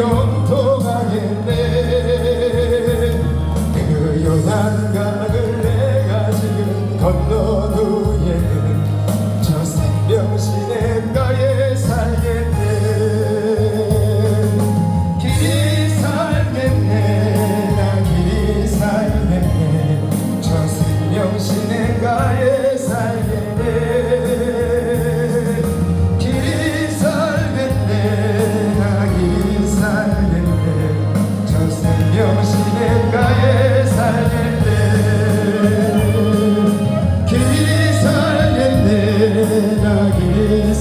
변동하겠네. 그요 난감을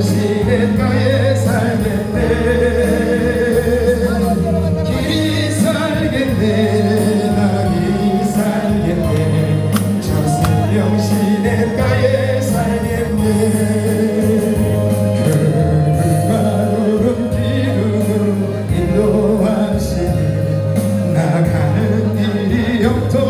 당신의 나의 삶인데. 길 살겠네 나이 살겠네. 저승 영신의 나의 삶인데. 그만 울음 기름으로 인도하시니 나가는 길이 영토